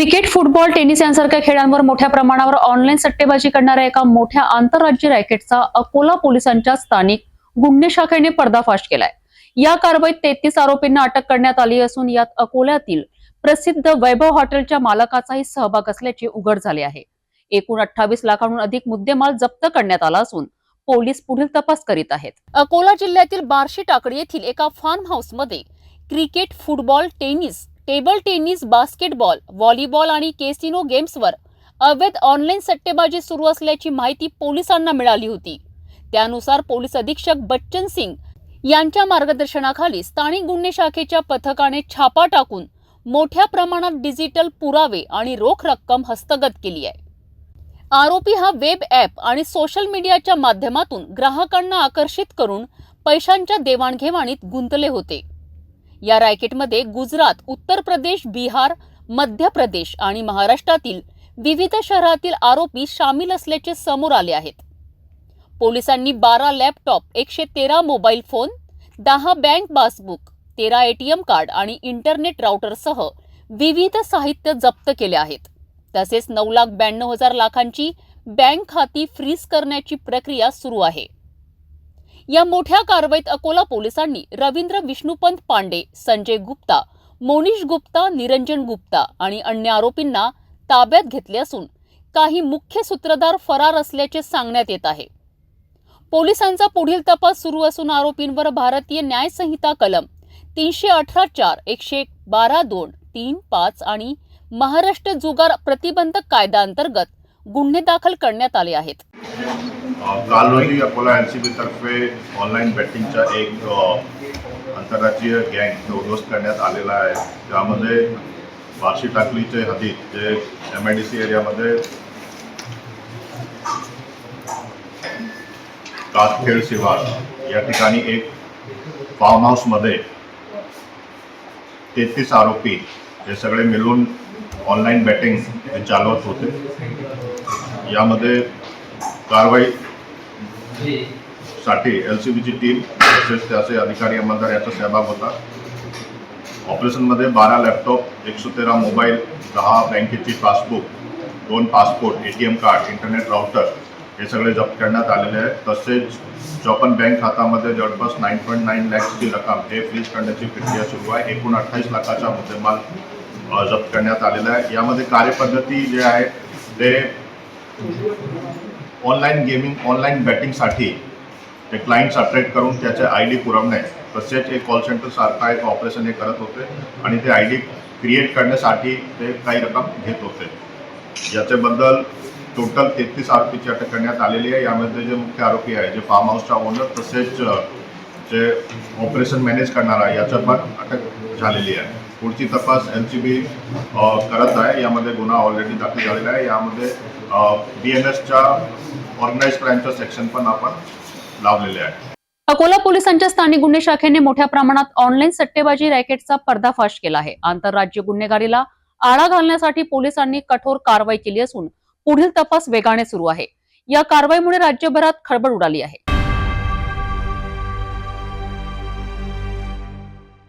Cricket football tennis यांसारख्या खेळांवर मोठ्या प्रमाणावर ऑनलाईन सट्टेबाजी करणाऱ्या एका मोठ्या आंतरराज्य रॅकेटचा अकोला पोलिसांच्या स्थानिक गुन्हे शाखेने पर्दाफाश केलाय. या कारवाईत तेहतीस आरोपींना अटक करण्यात आली असून यात अकोल्यातील प्रसिद्ध वैभव हॉटेलच्या मालकाचाही सहभाग असल्याचे उघड झाले आहे. एकूण अठ्ठावीस लाखांहून अधिक मुद्देमाल जप्त करण्यात आला असून पोलीस पुढील तपास करीत आहेत. अकोला जिल्ह्यातील बार्शी टाकडी येथील एका फार्म हाऊसमध्ये cricket football tennis table tennis basketball volleyball आणि केसिनो गेम्सवर अवैध ऑनलाईन सट्टेबाजी सुरू असल्याची माहिती पोलिसांना मिळाली होती. त्यानुसार पोलीस अधीक्षक बच्चन सिंग यांच्या मार्गदर्शनाखाली स्थानिक गुन्हे शाखेच्या पथकाने छापा टाकून मोठ्या प्रमाणात डिजिटल पुरावे आणि रोख रक्कम हस्तगत केली आहे. आरोपी हा वेब ॲप आणि सोशल मीडियाच्या माध्यमातून ग्राहकांना आकर्षित करून पैशांच्या देवाणघेवाणीत गुंतले होते. या रॅकेटमध्ये गुजरात उत्तर प्रदेश बिहार मध्य प्रदेश आणि महाराष्ट्रातील विविध शहरातील आरोपी सामील असल्याचे समोर आले आहेत. पोलिसांनी बारा लॅपटॉप एकशे तेरा मोबाईल फोन दहा बँक पासबुक तेरा एटीएम कार्ड आणि इंटरनेट राऊटरसह विविध साहित्य जप्त केले आहेत. तसेच नऊ लाख ब्याण्णव हजार लाखांची बँक खाती फ्रीज करण्याची प्रक्रिया सुरू आहे. या मोठ्या कारवाईत अकोला पोलिसांनी रवींद्र विष्णुपंत पांडे संजय गुप्ता मोनिश गुप्ता निरंजन गुप्ता आणि अन्य आरोपींना ताब्यात घेतले असून काही मुख्य सूत्रधार फरार असल्याचे सांगण्यात येत आहे. पोलिसांचा पुढील तपास सुरू असून आरोपींवर भारतीय न्याय संहिता कलम तीनशे अठरा चार एकशे बारा दोन तीन पाच आणि महाराष्ट्र जुगार प्रतिबंधक कायद्याअंतर्गत गुन्हे दाखल करण्यात आले आहेत. अ, अकोला एन सी तर्फे ऑनलाईन बॅटिंगचा एक आंतरराष्ट्रीय आंतरराज्यीय गँग उद्ध्वस्त करण्यात आलेला आहे. त्यामध्ये बार्शी टाकलीचे हदीत जे एम आय डी सी एरियामध्ये कातखेड शिवार या ठिकाणी एक फार्म हाऊसमध्ये तेहतीस आरोपी हे सगळे मिळून ऑनलाईन बॅटिंग हे चालवत होते. यामध्ये कारवाई साठी एल सी बीची टीम तसेच त्याचे अधिकारी अंमलदार याचा सहभाग होता. ऑपरेशनमध्ये बारा लॅपटॉप एकशे तेरा मोबाईल दहा बँकेची पासबुक दोन passport A T M card internet router हे सगळे जप्त करण्यात आलेले आहे तसेच चौपन्न बँक खात्यामध्ये जवळपास नाईन पॉईंट नाईन लॅक्सची रक्कम हे फ्रीज करण्याची प्रक्रिया सुरू आहे. एकूण अठ्ठावीस लाखाचा मुद्देमाल जप्त करण्यात आलेला आहे. यामध्ये कार्यपद्धती जे आहे ते ऑनलाईन गेमिंग ऑनलाईन बॅटिंगसाठी ते क्लायंट्स अट्रॅक्ट करून त्याचे आय डी पुरवणे तसेच एक कॉल सेंटर सारखा एक ऑपरेशन हे करत होते आणि ते आय डी क्रिएट करण्यासाठी ते काही रक्कम घेत होते. याच्याबद्दल टोटल तेहतीस आरोपीची अटक करण्यात आलेली आहे. यामध्ये जे मुख्य आरोपी आहे जे फार्म हाऊसचा ओनर तसेच जे ऑपरेशन मॅनेज करणारा याचं पण अटक झालेली आहे. पुढची तपास एल सी बी करत आहे. यामध्ये गुन्हा ऑलरेडी दाखल झालेला आहे. यामध्ये बी एन एसच्या ऑर्गनाईज क्राईमचं सेक्शन पण आपण लावलेले आहे. अकोला पोलिसांच्या स्थानिक गुन्हे शाखेने मोठ्या प्रमाणात ऑनलाईन सट्टेबाजी रॅकेटचा पर्दाफाश केला आहे. आंतरराज्य गुन्हेगारीला आळा घालण्यासाठी पोलिसांनी कठोर कारवाई केली असून पुढील तपास वेगाने सुरू आहे. या कारवाईमुळे राज्यभरात खळबळ उडाली आहे.